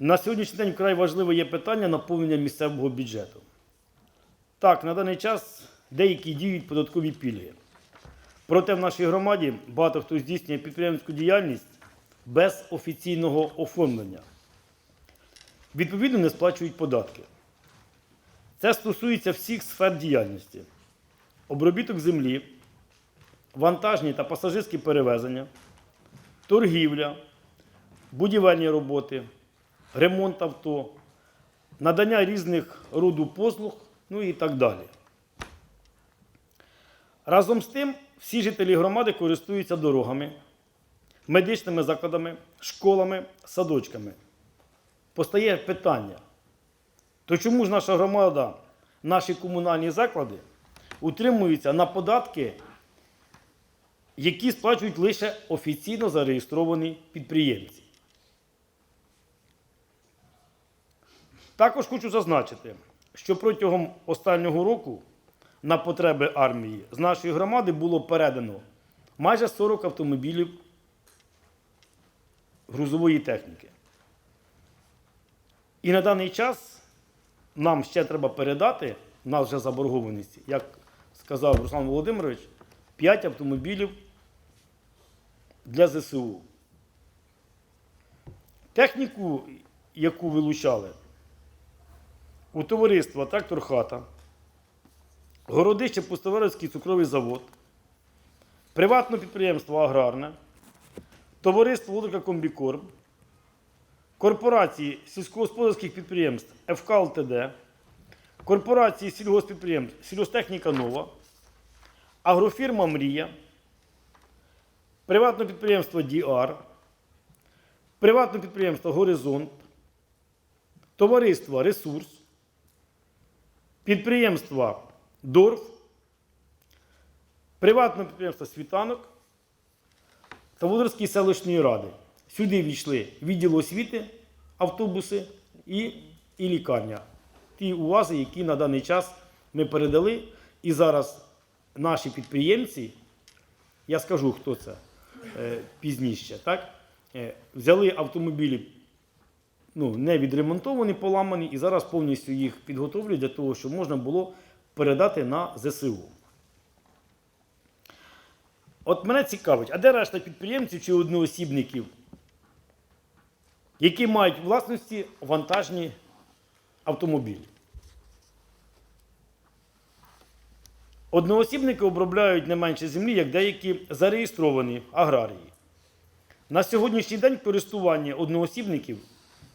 На сьогоднішній день вкрай важливе є питання наповнення місцевого бюджету. Так, на даний час деякі діють податкові пільги. Проте в нашій громаді багато хто здійснює підприємницьку діяльність без офіційного оформлення. Відповідно, не сплачують податки. Це стосується всіх сфер діяльності: обробіток землі, вантажні та пасажирські перевезення, торгівля, будівельні роботи, ремонт авто, надання різних роду послуг, ну і так далі. Разом з тим, всі жителі громади користуються дорогами, медичними закладами, школами, садочками. Постає питання, то чому ж наша громада, наші комунальні заклади утримуються на податки, які сплачують лише офіційно зареєстровані підприємці? Також хочу зазначити, що протягом останнього року на потреби армії з нашої громади було передано майже 40 автомобілів грузової техніки. І на даний час нам ще треба передати, у нас вже заборгованість, як сказав Руслан Володимирович, 5 автомобілів для ЗСУ. Техніку, яку вилучали, у товариства Трактор Хата, Городище Пустоварівський цукровий завод, приватне підприємство Аграрне, товариство Володика Комбікорм, корпорації сільськогосподарських підприємств ФК ЛТД, корпорації сільгоспідприємств Сільгостехніка Нова, агрофірма Мрія, приватне підприємство Діар, приватне підприємство Горизонт, товариство Ресурс, підприємства Дорф, приватне підприємство Світанок та Володарської селищної ради. Сюди війшли відділ освіти, автобуси і, і лікарня. Ті УАЗи, які на даний час ми передали. І зараз наші підприємці, я скажу, хто це е, пізніше, так? е, взяли автомобілі ну, не відремонтовані, поламані, і зараз повністю їх підготовлюють для того, щоб можна було передати на ЗСУ. От мене цікавить, а де решта підприємців чи одноосібників, які мають власності вантажні автомобілі? Одноосібники обробляють не менше землі, як деякі зареєстровані аграрії. На сьогоднішній день користування одноосібників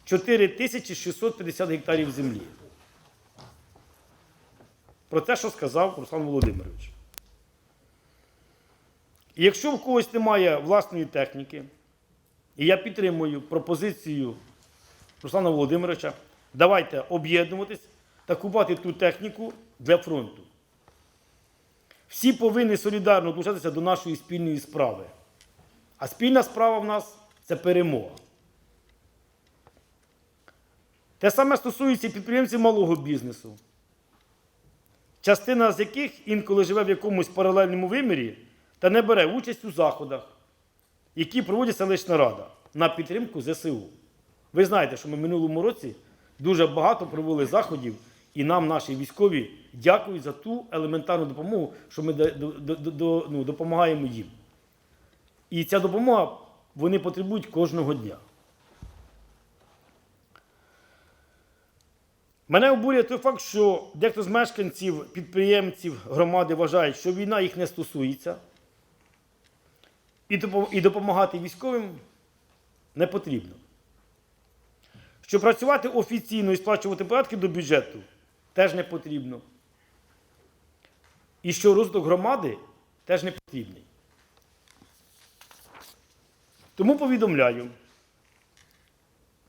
4650 гектарів землі. Про те, що сказав Руслан Володимирович. І якщо в когось немає власної техніки, і я підтримую пропозицію Руслана Володимировича, давайте об'єднуватись та купувати ту техніку для фронту. Всі повинні солідарно долучатися до нашої спільної справи. А спільна справа в нас це перемога. Те саме стосується і підприємців малого бізнесу, частина з яких інколи живе в якомусь паралельному вимірі та не бере участь у заходах, які проводить селищна рада на підтримку ЗСУ. Ви знаєте, що ми в минулому році дуже багато провели заходів, і нам наші військові дякують за ту елементарну допомогу, що ми ну, допомагаємо їм. І ця допомога вони потребують кожного дня. Мене обурює той факт, що дехто з мешканців, підприємців громади вважають, що війна їх не стосується, і допомагати військовим не потрібно. Що працювати офіційно і сплачувати податки до бюджету теж не потрібно. І що розвиток громади теж не потрібний. Тому повідомляю,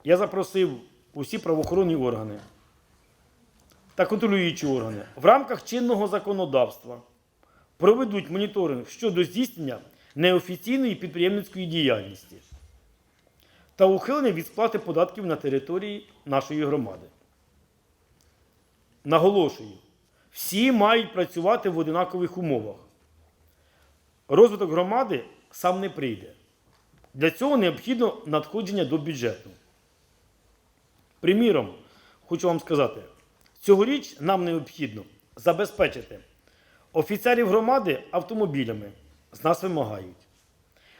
я запросив усі правоохоронні органи та контролюючі органи в рамках чинного законодавства проведуть моніторинг щодо здійснення неофіційної підприємницької діяльності та ухилення від сплати податків на території нашої громади. Наголошую, всі мають працювати в одинакових умовах. Розвиток громади сам не прийде. Для цього необхідно надходження до бюджету. Приміром, хочу вам сказати, цьогоріч нам необхідно забезпечити офіцерів громади автомобілями. З нас вимагають.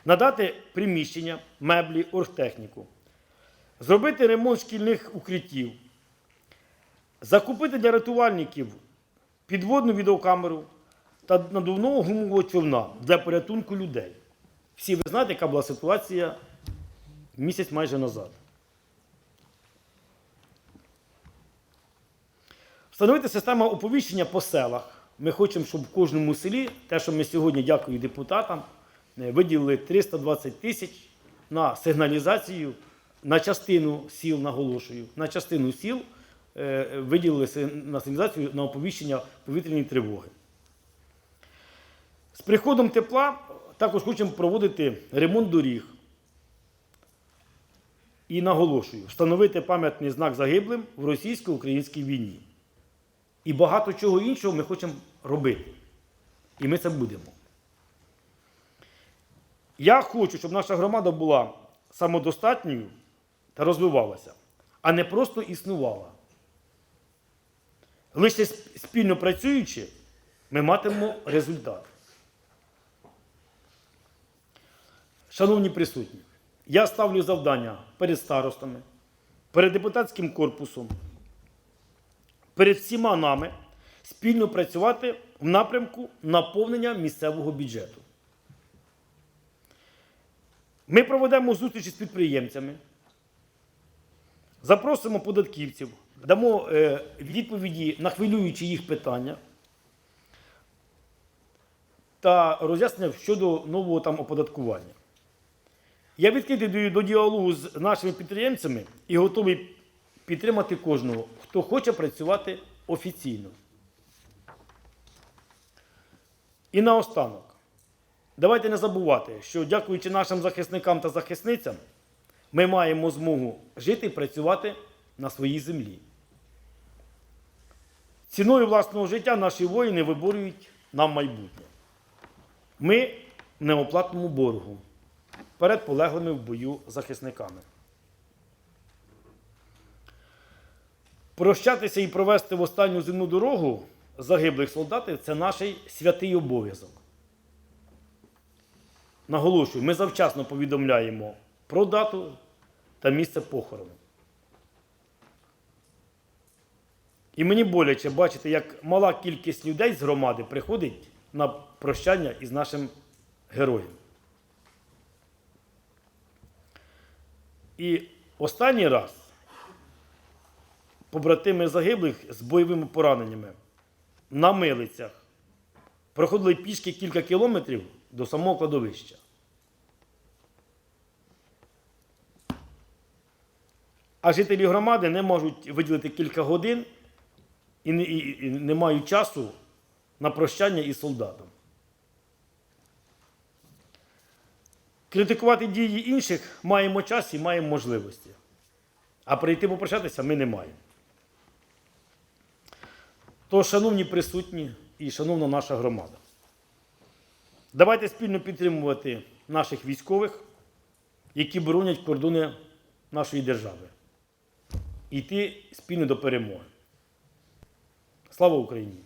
Надати приміщення, меблі, оргтехніку, зробити ремонт шкільних укриттів, закупити для рятувальників підводну відеокамеру та надувного гумового човна для порятунку людей. Всі ви знаєте, яка була ситуація місяць майже назад. Встановити систему оповіщення по селах. Ми хочемо, щоб в кожному селі, те, що ми сьогодні, дякую депутатам, е, виділили 320 тисяч на сигналізацію, на частину сіл, наголошую, на частину сіл е, виділили на сигналізацію на оповіщення повітряної тривоги. З приходом тепла також хочемо проводити ремонт доріг. І наголошую, встановити пам'ятний знак загиблим в російсько-українській війні. І багато чого іншого ми хочемо робити. І ми це будемо. Я хочу, щоб наша громада була самодостатньою та розвивалася, а не просто існувала. Лише спільно працюючи, ми матимемо результат. Шановні присутні, я ставлю завдання перед старостами, перед депутатським корпусом, перед всіма нами спільно працювати в напрямку наповнення місцевого бюджету. Ми проведемо зустрічі з підприємцями, запросимо податківців, дамо е, відповіді на хвилюючі їх питання та роз'яснення щодо нового там оподаткування. Я відкритий до, до діалогу з нашими підприємцями і готовий підтримати кожного, хто хоче працювати офіційно. І наостанок, давайте не забувати, що дякуючи нашим захисникам та захисницям, ми маємо змогу жити і працювати на своїй землі. Ціною власного життя наші воїни виборюють нам майбутнє. Ми в неоплатному боргу перед полеглими в бою захисниками. Прощатися і провести в останню земну дорогу загиблих солдатів це наш святий обов'язок. Наголошую, ми завчасно повідомляємо про дату та місце похорону. І мені боляче бачити, як мала кількість людей з громади приходить на прощання із нашим героєм. І останній раз побратими загиблих з бойовими пораненнями на милицях проходили пішки кілька кілометрів до самого кладовища. А жителі громади не можуть виділити кілька годин і не, і, і не мають часу на прощання із солдатом. Критикувати дії інших маємо час і маємо можливості. А прийти попрощатися ми не маємо. Тож, шановні присутні і шановна наша громада, давайте спільно підтримувати наших військових, які боронять кордони нашої держави. Іти спільно до перемоги. Слава Україні!